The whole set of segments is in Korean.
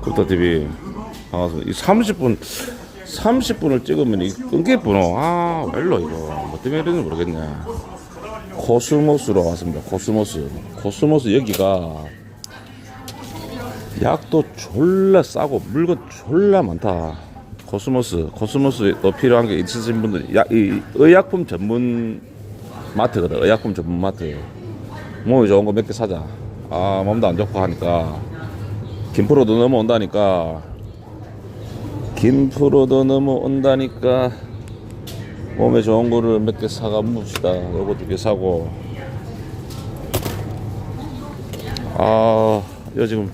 굽다 TV 반갑습니다. 이 30분 30분을 찍으면 이 끊기구나. 아 멜로 이거 뭐 때문에 이런지 모르겠네. 코스모스로 왔습니다. 코스모스. 코스모스 여기가 약도 졸라 싸고 물건 졸라 많다. 코스모스, 코스모스도 필요한 게 있으신 분들, 약, 이 의약품 전문 마트거든. 의약품 전문 마트. 몸이 좋은 거 몇 개 사자. 아, 몸도 안 좋고 하니까. 김프로도 넘어온다니까. 김프로도 넘어온다니까. 몸에 좋은 거를 몇 개 사가 봅시다. 요거 두 개 사고. 아, 요 지금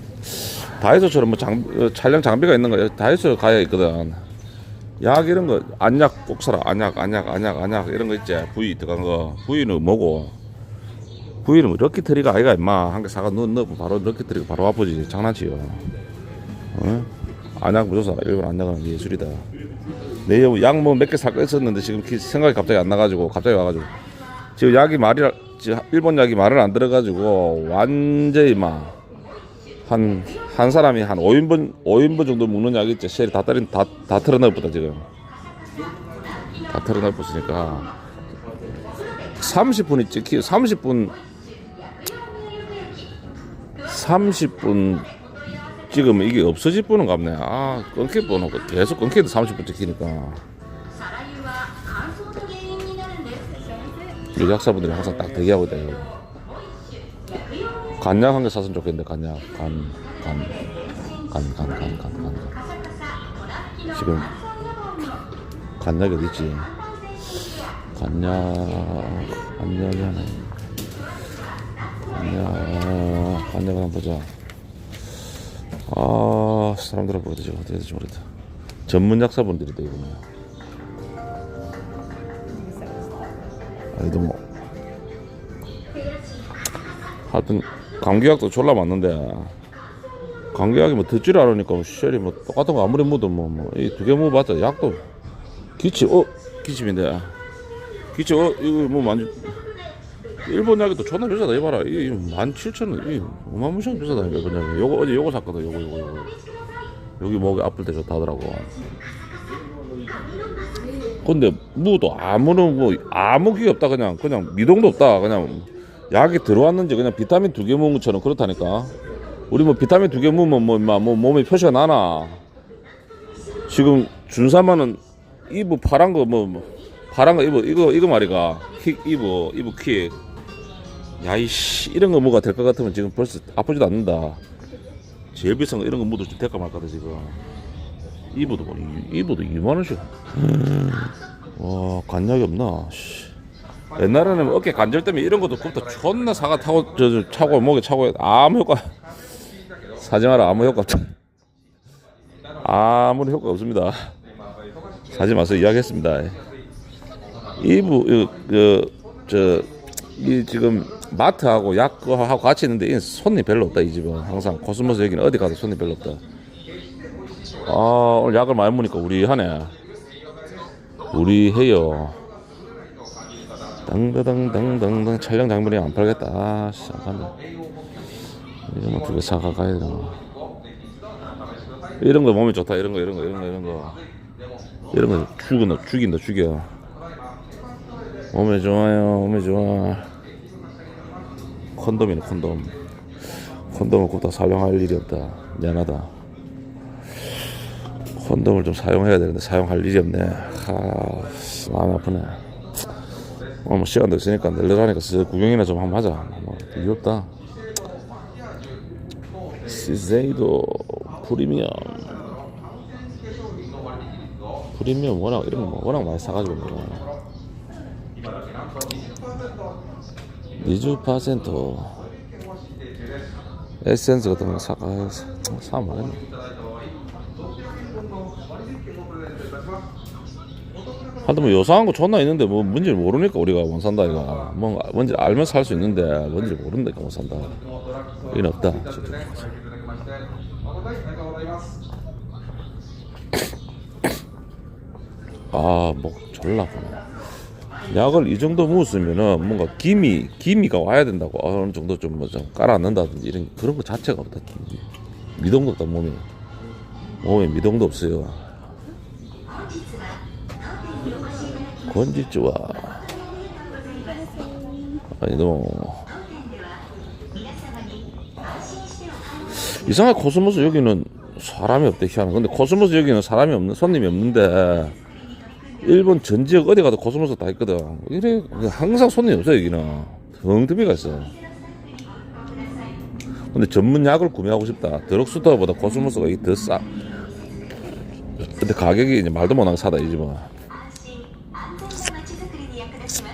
다이소처럼 뭐 장, 어, 촬영 장비가 있는 거 다이소 가야 있거든. 약 이런 거 안약 꼭 사라. 안약, 안약, 안약, 안약 이런 거 있지. 부위 들어간 거. 부위는 뭐고? 부위는 뭐 럭키트리가 아이가 임마. 한 개 사가 넣, 넣으면 바로 럭키트리가 바로 아프지. 장난치요. 어? 안약 무조건 사라. 일본 안약은 예술이다. 내약뭐 몇개 살거 있었는데 지금 기- 생각이 갑자기 안 나가지고 갑자기 와가지고 지금 약이 말이 일본 약이 말을 안 들어가지고 완전히 막 한, 한 사람이 한 5인분, 5인분 정도 먹는 약이 있지. 쉘이 다 떨린, 다, 다 털어넣었다, 지금. 다 털어넣었으니까. 30분이 찍히, 30분, 30분 지금 이게 없어질 뻔은 같네. 아, 끊길 뻔하고 계속 끊기도 30분 찍히니까. 유작사분들이 항상 딱 대기하고 있다. 간약 한 개 사선 좋겠는데, 간약. 간, 간, 간, 간, 간, 간, 간. 지금 간약이 어딨지? 간약, 간약이 하나. 간약. 간약 한번 보자. 아, 사람들은 뭐지? 어떻게 될지 모르겠다. 전문 약사분들이다, 이거는. 아이도 뭐. 하여튼, 감기약도 졸라 맞는데, 감기약이 뭐 듣줄 알으니까, 쉘이 뭐 똑같은 거 아무리 묻어도 뭐, 뭐, 이 두 개 먹어봤자 약도 기침, 어? 기침인데. 기침, 어? 이거 뭐 만지, 일본 약이 또 존나 비싸다, 이봐라. 이게 17,000원, 이 어마무시하게 비싸다, 일본 약이. 요거, 어제 요거 샀거든, 요거, 요거, 요거. 여기 목이 아플 때 좋다 하더라고. 근데 무도 아무런 뭐 아무 기 없다 그냥 그냥 미동도 없다 그냥 약이 들어왔는지 그냥 비타민 두 개 먹은 것처럼 그렇다니까 우리 뭐 비타민 두 개 먹으면 뭐, 인마 뭐 몸에 표시가 나나 지금 준사마는 이브 파란 거뭐 파란 거 이브 이거 이거 말이가 킥 이브 이브 킥 야이씨 이런 거 뭐가 될 것 같으면 지금 벌써 아프지도 않는다. 제일 비싼 거 이런 거 묻어 좀 될까 말까다 지금. 이브도 뭐 이- 이브도 2만 원씩. 와 간약이 없나? 씨. 옛날에는 어깨 관절 때문에 이런 것도 그것도 존나 사과 타고 저, 저 차고 목에 차고 아무 효과 사지 마라. 아무 효과 없다. 아무런 효과 없습니다. 사지 마세요. 이야기했습니다. 이부 그저이 지금 마트하고 약하고 같이 있는데 이 손님 별로 없다 이 집은. 항상 코스모스 여기는 어디 가도 손님 별로 없다. 아 오늘 약을 많이 먹으니까 우리 하네. 우리 해요. 당당당당당 촬영 장면이 안 팔겠다. 안 판다 이거 뭐 두개 사가 가야 되나. 이런 거 몸에 좋다. 이런 거 이런 거 이런 거 이런 거. 이런 거 죽인다 죽인다 죽여. 몸에 좋아요 몸에 좋아 콘돔이네 콘돔 콘돔을 굽다 사용할 일이 없다 미안하다 콘돔을 좀 사용해야 되는데 사용할 일이 없네. 하, 마음 아프네. 어, 뭐 시간도 있으니까 쓱 구경이나 좀 한번 하자. 뭐, 없다. 시세이도 프리미엄. 프리미엄 워낙 이런 거 워낙 많이 사가지고 뭐. 미주 파센토 에센스 같은 거 사가 사면 안 했네. 하여튼 뭐 요상한 거 존나 있는데 뭐 뭔지를 모르니까 우리가 못 산다 이거 뭐 뭔지 알면 살수 있는데 뭔지 모른다니까 못 산다. 이건 없다. 아목 졸라 아프네 약을 이 정도 먹었으면은 뭔가 기미 기미가 와야 된다고 어느 정도 좀 뭐좀 깔아 넣는다든지 이런 그런 거 자체가 없다 미동도 없다 몸이 몸에 미동도 없어요. 건지좋아 아니 너 이상하게 코스모스 여기는 사람이 없대 희한해 근데 코스모스 여기는 사람이 없는 손님이 없는데 일본 전 지역 어디 가도 코스모스 다 있거든 이래 항상 손님이 없어 여기는 텅텅비가 있어 근데 전문 약을 구매하고 싶다 드럭스토어보다 코스모스가 더 싸. 근데 가격이 이제 말도 못하게 사다 이지 뭐.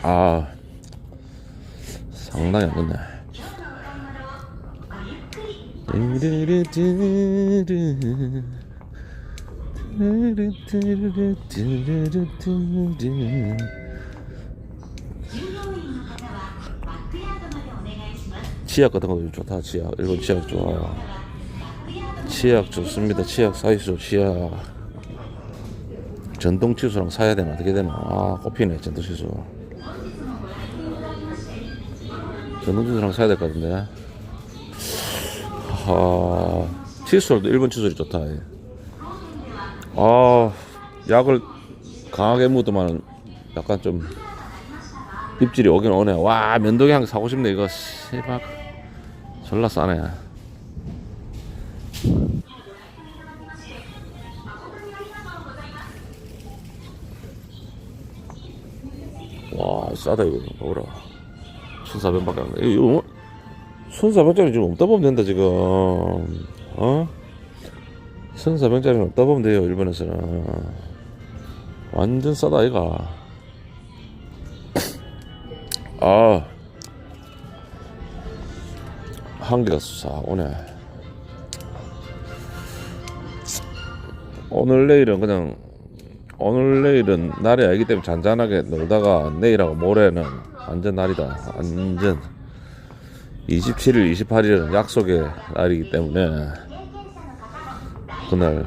아 상당히 안 좋네. 치약 같은 것도 좋다 치약. 일본 치약 좋아. 치약 좋습니다. 치약 사이소 치약. 전동 치수랑 사야 되나 어떻게 되나. 아 꼽히네 전동 치수. 전동 치수랑 사야 될 것 같은데. 아 칫솔도 일본 칫솔이 좋다 예. 아 약을 강하게 묻으면 약간 좀 입질이 오긴 오네. 와 면도기 한 개 사고 싶네 이거. 씨발. 졸라 싸네. 와 싸다 이거. 먹어라. 1400밖에 안 돼. 이거 1400짜리 지금 없다 보면 된다 지금. 어? 1400짜리는 없다 보면 돼요 일본에서는. 완전 싸다 이가 아. 한개가 싹 오네. 오늘 내일은 그냥 오늘 내일은 날이 아니기 때문에 잔잔하게 놀다가 내일하고 모레는 완전 날이다. 완전. 27일 28일은 약속의 날이기 때문에 그날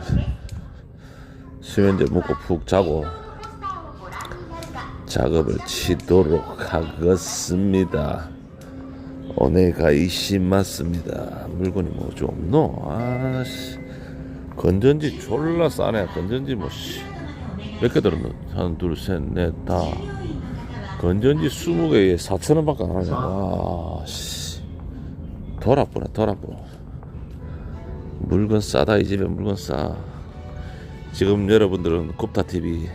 수면제 먹고 푹 자고 작업을 치도록 하겠습니다. 오네가 이시 맞습니다. 물건이 뭐 좀 없노? 아씨 건전지 졸라 싸네. 건전지 뭐몇 개 들었노? 하나 둘셋 넷 다 건전지 20개에 4천원 밖에 안 하냐. 와 씨. 덜 아프. 물건 싸다 이 집에 물건 싸. 지금 여러분들은 굽타 TV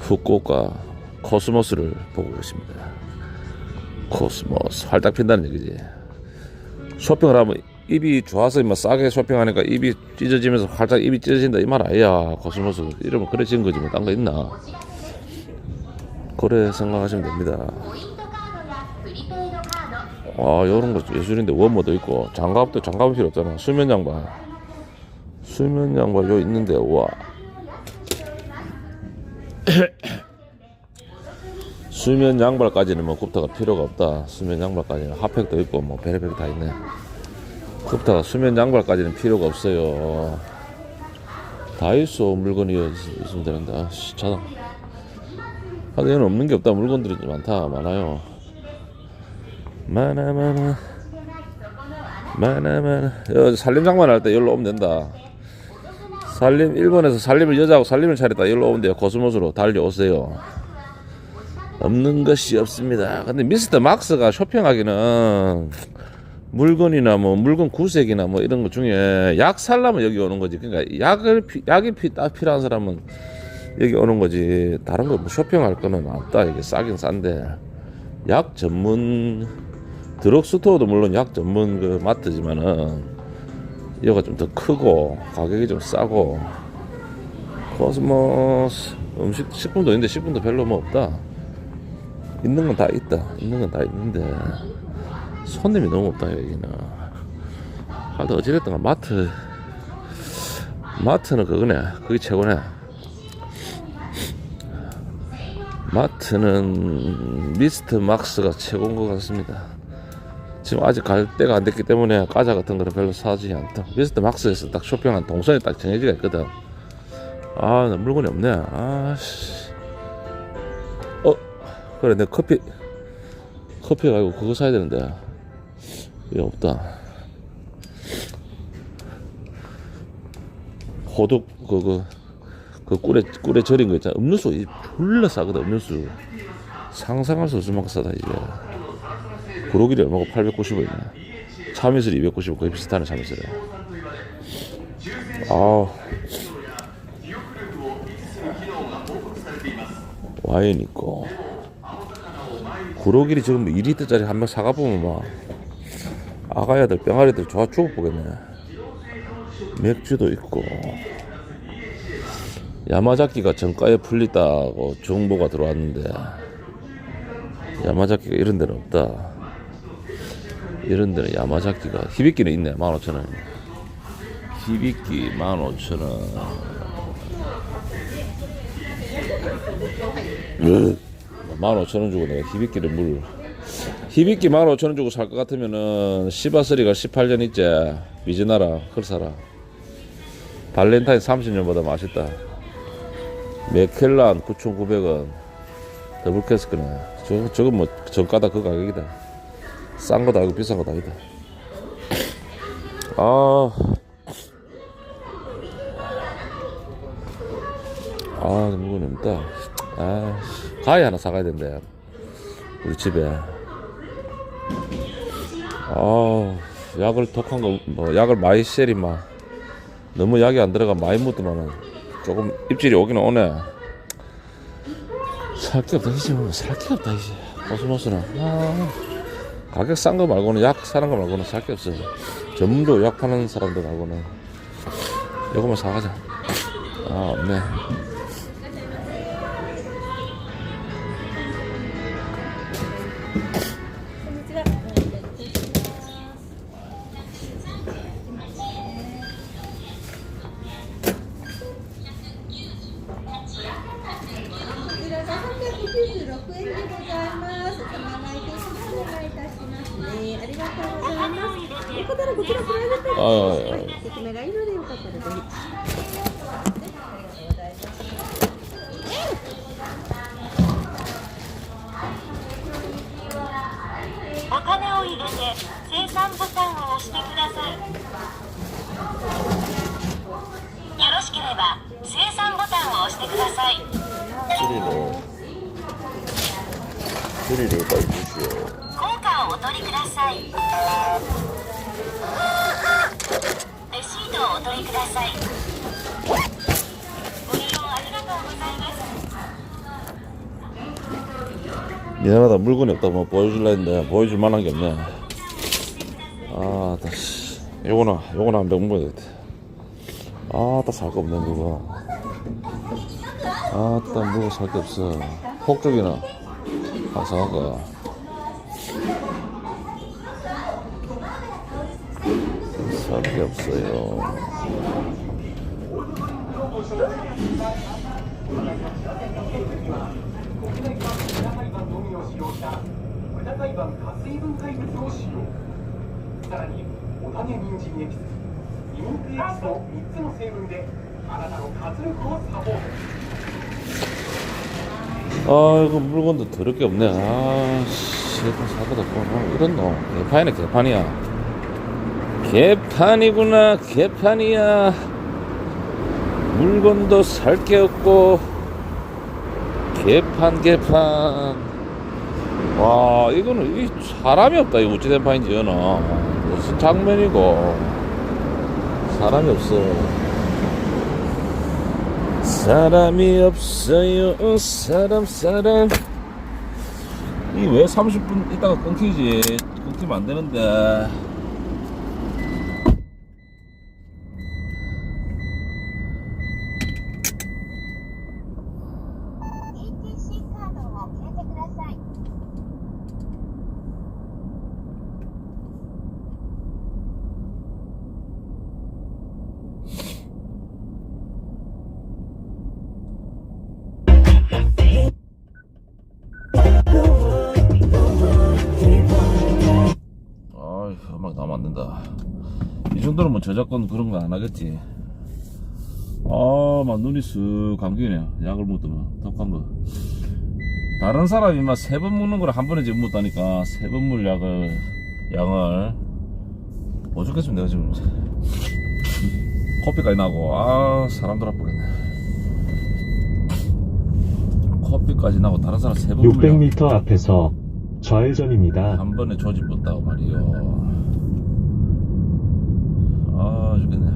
후쿠오카 코스모스를 보고 계십니다. 코스모스 활짝 핀다는 얘기지. 쇼핑을 하면 입이 좋아서 막 싸게 쇼핑하니까 입이 찢어지면서 활짝 입이 찢어진다 이 말 아니야. 코스모스 이러면 그래 지은 거지 뭐 딴 거 있나? 그래 생각하시면 됩니다. カード아 요런 거 예술인데 원모도 있고. 장갑도 장갑은 필요 없잖아. 수면 양말 수면 양말 요 있는데 와. 수면 양말까지는 뭐 굽타가 필요가 없다. 수면 양말까지는 핫팩도 있고 뭐 베레팩 다 있네. 굽타가 수면 양말까지는 필요가 없어요. 다 있어 물건이 있- 있으면 되는데 아씨 차다. 아 얘는 없는 게 없다. 물건들이 좀 많다. 많아요 많아 여 살림 장만 할때 여기로 오면 된다. 살림 일본에서 살림을 여자하고 살림을 차렸다. 여기로 오면 돼요. 코스모스로 달려오세요. 없는 것이 없습니다. 근데 미스터 막스가 쇼핑하기는 물건이나 뭐 물건 구색이나 뭐 이런 것 중에 약 살려면 여기 오는 거지. 그러니까 약을 피- 약이 피, 딱 필요한 사람은 여기 오는 거지. 다른 거 뭐 쇼핑할 거는 없다. 이게 싸긴 싼데. 약 전문 드럭 스토어도 물론 약 전문 그 마트지만은 여기가 좀 더 크고 가격이 좀 싸고 코스모스 음식 식품도 있는데 식품도 별로 뭐 없다. 있는 건 다 있다. 있는 건 다 있는데 손님이 너무 없다 여기는. 하여튼 어찌됐든 간 마트 마트는 그거네. 그게 최고네. 마트는 미스터 막스가 최고인 것 같습니다. 지금 아직 갈 때가 안 됐기 때문에 과자 같은 거는 별로 사지 않다. 그랬을 막스에서 딱 쇼핑한 동선이 딱 정해져 있거든. 아, 나 물건이 없네. 아씨. 어, 그래, 내 커피, 커피 가지고 그거 사야 되는데. 이게 없다. 호두, 그거, 그, 그, 그 꿀에, 꿀에 절인 거 있잖아. 음료수, 졸라 싸거든, 음료수. 상상할 수 없을 만큼 싸다, 이게. 구로길이 얼마고 890원이네. 참이슬 290원 거의 비슷하네 참이슬에. 아. 와인 있고. 구로길이 지금 2리터짜리 한병 사가 보면 막 아가야들 병아리들 좋아 죽어 보겠네. 맥주도 있고. 야마자키가 정가에 풀리다고 정보가 들어왔는데 야마자키가 이런 데는 없다. 이런 데는 야마자키가 히비키는 있네 15,000원. 히비키 15,000원. 15,000원 주고 내가 히비키를 물 히비키 15,000원 주고 살 것 같으면은 시바스리가 18년 있지. 미즈나라 그걸 사라. 발렌타인 30년보다 맛있다. 메켈란 9,900원. 더블 캐스크네. 저거, 뭐 정가다 그 가격이다 싼 거다 아니고 비싼 거다 아니다 아 아, 물건이 없다. 아, 가위 하나 사가야 된대. 우리 집에. 아, 약을 독한 거, 뭐, 약을 많이 쉐리, 막. 너무 약이 안 들어가 많이 묻으면은 조금 입질이 오기는 오네. 살 게 없다, 이제. 뭐, 살게 없다, 이제. 고스모스는. 아, 가격 싼 거 말고는, 약 사는 거 말고는 살 게 없어. 전문도 약 파는 사람들 말고는. 요거만 사가자. 아, 없네. 生産ボタンを押してくださいよろしければ生産ボタンを押してください 쓰리로 쓰리를 빨리 주시오 効果をお取りくださいレシートをお取りくださいご利用ありがとうございます 미안하다 물건이 없다 뭐 보여줄라 했는데 보여줄 만한 게 없네 아 다시 요거나 요거나 한병 먹어야 돼. 아따 살 거 없네 그거 아따 물건 살게 없어. 폭죽이나. 아 사갈까 살 게 없어요 さらにお種人参エキスイモンクエキスの3つの成分であなたの活力をサポート 아이고 물건도 더럽게 없네 아씨 사고다 뭐 이런 놈 개판이네 개판이야 개판이구나 개판이야 물건도 살 게 없고 개판 개판 와 이거는 이 사람이 없다 이거 어찌된 판인지 연어 무슨 장면이고. 사람이 없어 사람이 없어요. 사람 사람. 이 왜 30분 있다가 끊기지? 끊기면 안 되는데 저작권 그런 거 안 하겠지. 아막 눈이 쓱 감기네. 약을 먹더만 독한 거. 다른 사람이 막 세 번 먹는 걸 한 번에 지금 먹다니까 세 번 물 약을 양을. 오죽했으면 내가 지금 커피까지 나고 아 사람 돌아보겠네. 커피까지 나고 다른 사람 세번 600m 앞에서 좌회전입니다. 한 번에 조집었다고 말이요. 아, 죽겠네.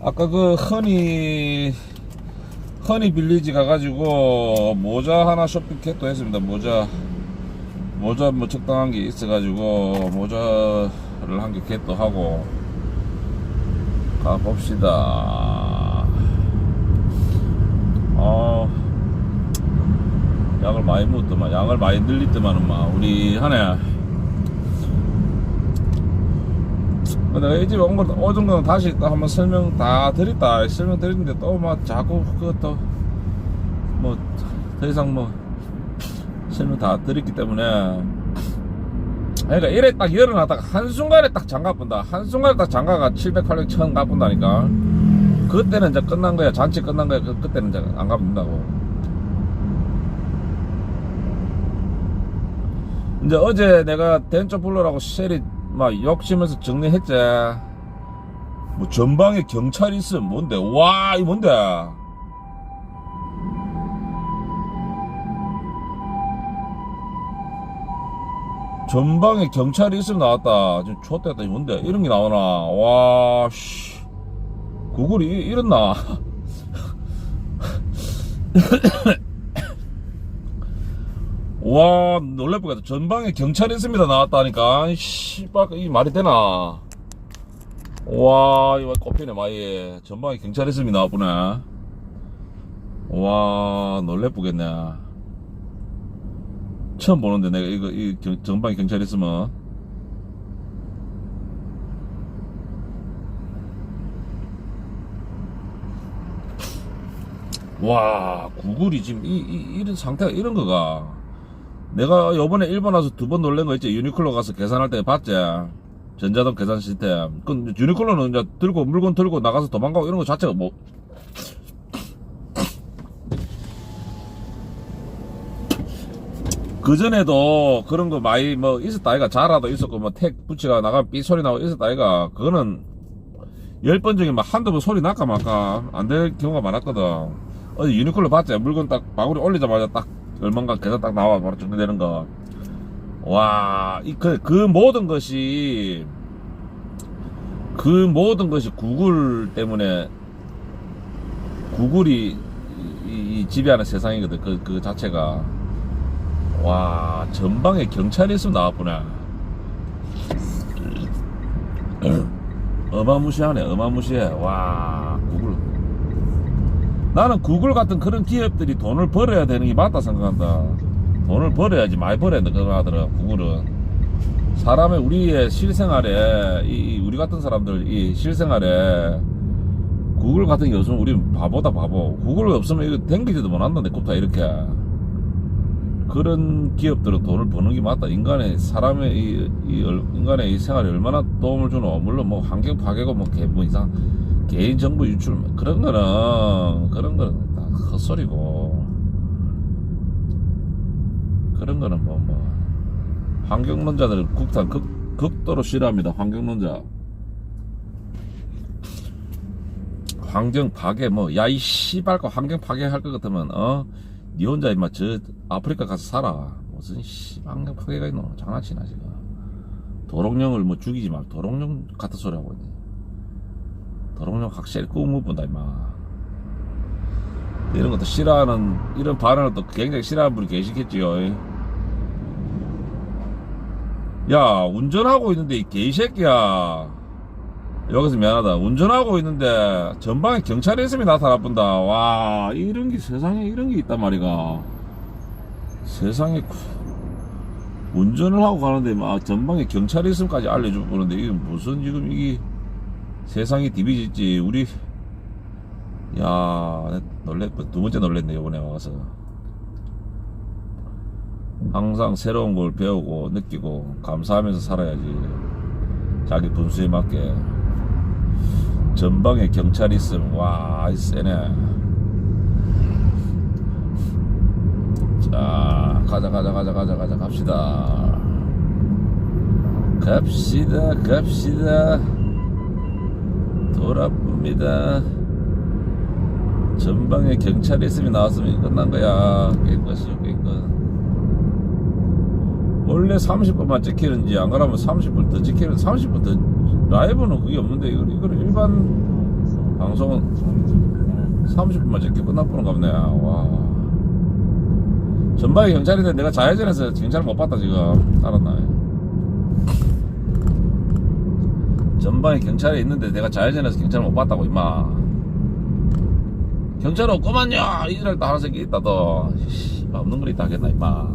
아까 그 허니 허니 빌리지 가가지고 모자 하나 쇼핑캣도 했습니다. 모자 모자 뭐 적당한 게 있어가지고 모자 를 한개 겟도 하고 가봅시다. 어, 양을 많이 묻더만 양을 많이 늘리더만은 막 우리 하네. 내가 이 집에 온 걸, 오 정도는 다시 또 한번 설명 다 드렸다. 설명 드렸는데 또 막 자꾸 그것도 뭐 더 이상 뭐 설명 다 드렸기 때문에 그러니까 이래 딱 열어놨다가 한순간에 딱 장갑 본다. 한순간에 딱 장가가 700, 800, 1000 가본다니까. 그때는 이제 끝난 거야. 잔치 끝난 거야. 그, 그때는 이제 안 가본다고. 이제 어제 내가 댄쪽 불러라고 셀이 막 욕심에서 정리했지. 뭐 전방에 경찰이 있으면 뭔데? 와, 이 뭔데? 전방에 경찰이 있으면 나왔다. 지금 좆됐다. 이 뭔데? 이런 게 나오나? 와, 씨. 구글이 이- 이랬나? 와, 놀래보겠다. 전방에 경찰이 있습니다. 나왔다니까. 씨발, 이 말이 되나? 와, 이거 꼽히네, 마이. 전방에 경찰이 있습니다. 나왔구네. 와, 놀래보겠네. 처음 보는데, 내가 이거, 이 경- 전방에 경찰이 있으면. 와, 구글이 지금 이, 이, 이 런 상태가 이런 거가. 내가 요번에 일본 와서 두 번 놀란 거 있지. 유니클로 가서 계산할 때 봤지. 전자동 계산 시스템. 그 유니클로는 이제 들고, 물건 들고 나가서 도망가고 이런 거 자체가 뭐. 그 전에도 그런 거 많이 뭐 있었다 아이가 자라도 있었고 뭐 택 부치가 나가면 삐 소리 나고 있었다 아이가 그거는 열 번 중에 막 한두 번 소리 날까 말까 안 될 경우가 많았거든. 어디 유니클로 봤지 물건 딱 바구니 올리자마자 딱 얼마인가 계산 딱 나와 바로 정리되는 거 와 이 그 그 모든 것이 그 모든 것이 구글 때문에 구글이 이, 이 지배하는 세상이거든 그, 그 자체가 와 전방에 경찰이 있으면 나왔구나. 어마무시하네 어마무시해. 와 구글. 나는 구글 같은 그런 기업들이 돈을 벌어야 되는 게 맞다 생각한다. 돈을 벌어야지 많이 벌어야 돼 그거 하더라 구글은. 사람의 우리의 실생활에 이, 이 우리 같은 사람들 이 실생활에 구글 같은 게 없으면 우리 바보다 바보. 구글 없으면 이거 댕기지도 못한다 내 꼽다 이렇게 그런 기업들은 돈을 버는 게 맞다. 인간의 사람의 이, 이 얼- 인간의 이 생활에 얼마나 도움을 주노. 물론 뭐 환경 파괴고 뭐, 개, 뭐 이상 개인 정보 유출 그런 거는 그런 거는 다 헛소리고 그런 거는 뭐뭐 환경론자들은 국탄 극, 극도로 싫어합니다. 환경론자. 환경 파괴 뭐 야 이 씨발과 환경 파괴 할 것 같으면 어 니 혼자 임마 저 아프리카 가서 살아. 무슨 씨 환경 파괴가 있노. 장난치나 지금 도롱뇽을 뭐 죽이지 말 도롱뇽 같은 소리 하고 있네. 도롱뇽 확실히 꿈을 본다 임마. 이런 것도 싫어하는 이런 반응을 또 굉장히 싫어하는 분이 계시겠지요. 야 운전하고 있는데 이 개새끼야 여기서 미안하다. 운전하고 있는데 전방에 경찰이 있으면 나타나 본다. 와 이런 게 세상에 이런 게 있단 말이가. 세상에 구- 운전을 하고 가는데 막 전방에 경찰이 있음까지 알려주고 그러는데 이게 무슨 지금 이게 세상이 디비질지 우리 야 놀랬 두 번째 놀랬네 이번에 와서 항상 새로운 걸 배우고 느끼고 감사하면서 살아야지 자기 분수에 맞게 전방에 경찰이 있음 와이 세네. 자 가자 가자 가자 가자 가자 갑시다. 갑시다 갑시다. 돌아봅니다. 전방에 경찰이 있으면 나왔으면 끝난 거야. 깬 것이죠 깬것 원래 30분만 찍히는지 안 그러면 30분 더 찍히는 30분 더 라이브는 그게 없는데 이거 이거는 일반 방송은 30분만 찍혀 끝나보는 겁네. 와. 전방에 경찰인데 내가 좌회전해서 경찰 못 봤다 지금. 알았나 전방에 경찰이 있는데 내가 좌회전해서 경찰 못 봤다고 임마. 경찰 없구만요! 이지랄 또 하는 새끼 있다 너 씨, 없는 걸 있다 하겠나 임마.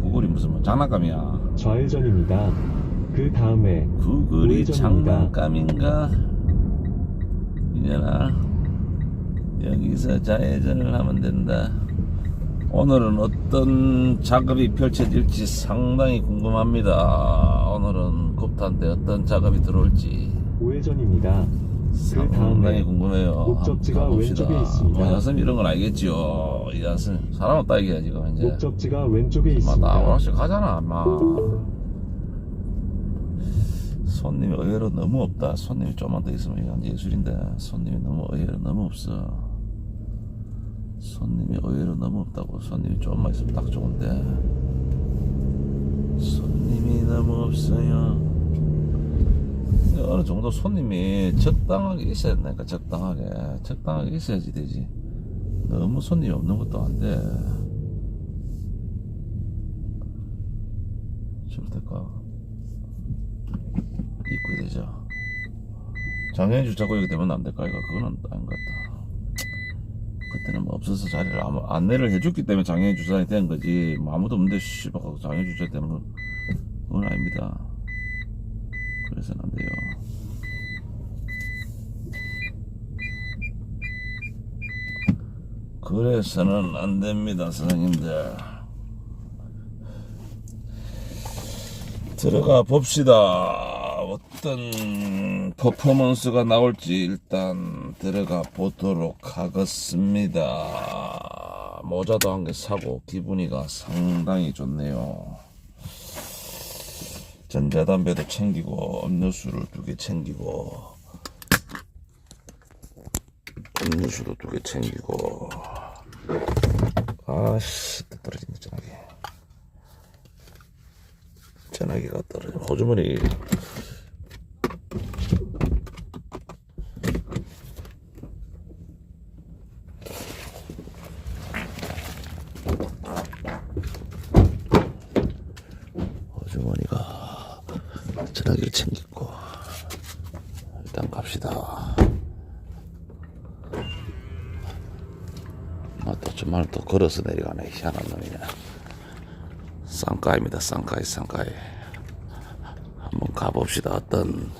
구글이 무슨 뭐 장난감이야. 좌회전입니다. 그 다음에 구글이. 장난감인가 이제나 여기서 좌회전을 하면 된다 오늘은 어떤 작업이 펼쳐질지 상당히 궁금합니다 오늘은 곱탄데 어떤 작업이 들어올지 우회전입니다. 그 상당히 다음에 궁금해요 목적지가. 왼쪽에 있습니다. 뭐 야선 이런 건 알겠죠 이 야선 사람 없다 이게 지금 이제 목적지가 왼쪽에 있습니다. 오락실 가잖아, 마. 손님이 의외로 너무 없다. 손님이 좀만 더 있으면 이건 예술인데 손님이 너무 의외로 너무 없어. 손님이 의외로 너무 없다고. 손님이 조금만 있으면 딱 좋은데 손님이 너무 없어요. 어느 정도 손님이 적당하게 있어야 된다니까 적당하게 적당하게 있어야지 되지. 너무 손님이 없는 것도 안 돼. 잘못될까? 입구에 되죠. 장애인 주차구역이 되면 안 될까? 이거 그거는 아닌 것 같다. 그때는 뭐 없어서 자리를 아무, 안내를 해줬기 때문에 장애인 주차장이 된 거지. 뭐 아무도 없는데 씨발 장애인 주차 건 그건 아닙니다. 그래서는 안 돼요. 그래서는 안 됩니다, 선생님들. 들어가 봅시다. 어떤 퍼포먼스가 나올지 일단 들어가 보도록 하겠습니다. 모자도 한 개 사고 기분이가 상당히 좋네요. 전자담배도 챙기고 음료수를 두 개 챙기고 음료수도 두 개 챙기고 아씨 또 떨어진다 전화기 전화기가 떨어져 호주머니 호주머니가 전화기를 챙겼고 일단 갑시다. 아또 정말 또 걸어서 내려가네 희한한 놈이네. 쌍가입니다 쌍가이 쌍가이. 한번 가봅시다 어떤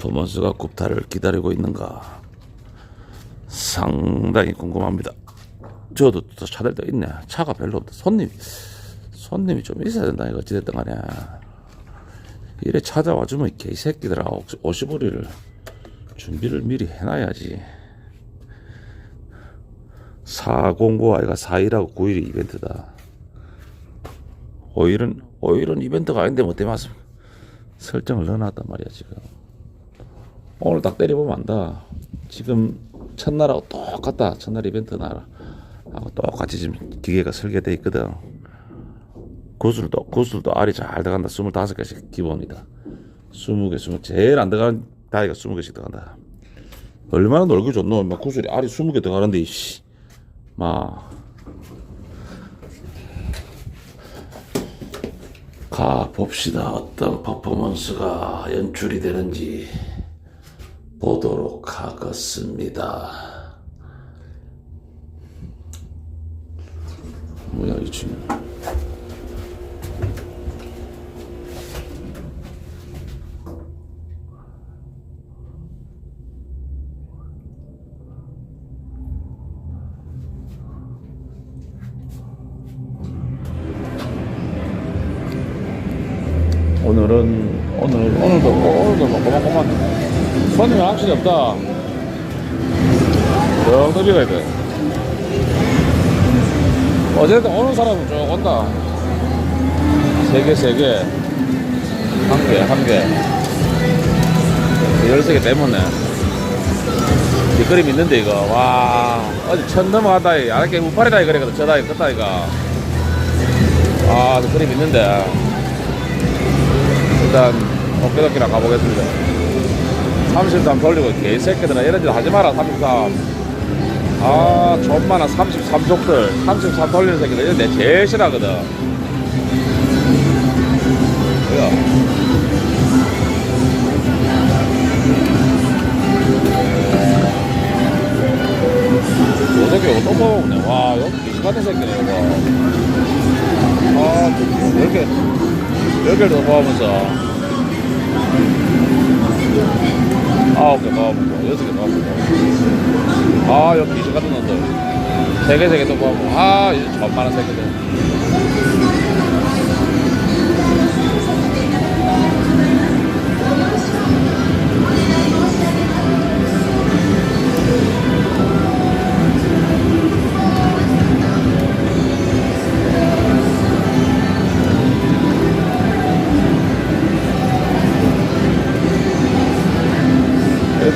퍼포먼스가 굽타를 기다리고 있는가? 상당히 궁금합니다. 저도 또 차들 도 있네. 차가 별로 없다. 손님 손님이 좀 있어야 된다. 이거 어찌됐든 간에 이래 찾아와주면 이 개새끼들아. 50우리를 준비를 미리 해놔야지. 409 아이가 4일하고 9일이 이벤트다. 5일은 5일은 이벤트가 아닌데 뭐 때문에 설정을 넣어놨단 말이야 지금 오늘 딱 때려보면 안다. 지금 첫날하고 똑같다. 첫날 이벤트 날하고 똑같이 지금 기계가 설계돼 있거든. 구슬도 구슬도 알이 잘 들어간다. 25개씩 기본이다. 20개 20 제일 안 들어가는 다리가 20개씩 들어간다. 얼마나 놀기 좋노? 막 구슬이 알이 20개 들어가는데 이씨. 막 가 봅시다. 어떤 퍼포먼스가 연출이 되는지 보도록 하겠습니다. 뭐야 이 친구 오늘은 오늘 오늘도 오늘도 뭐 고만고만. 손님이 확실히 없다. 정도 비가야 돼. 어쨌든 오는 사람은 쭉 온다. 세개 세개한 개 한개. 열세 개 때문에. 뒷그림 있는데 이거. 와. 어제 천 넘어갔다 이. 아랫게 우팔이다 이 그래거든 저다 이 컸다 이거. 아 그림 있는데 일단 어깨덕기랑 가보겠습니다. 33 돌리고 개새끼들아 이런 짓 하지 마라 33아 존만한 33족들. 33 돌리는 새끼들 이런 내 제일 싫어하거든. 이거 어떻게 어떤 거 먹네. 와 여기 기시 같은 새끼네 이거. 아 이렇게 더 모아보자. 아홉 개 모아보고 여섯 개 모아보고 아 여기 기시 같은 놈들 세개세개또 모아보고 아 이제 천만한 새끼들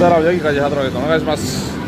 일단 여기까지 하도록 하겠습니다. 오네가시마스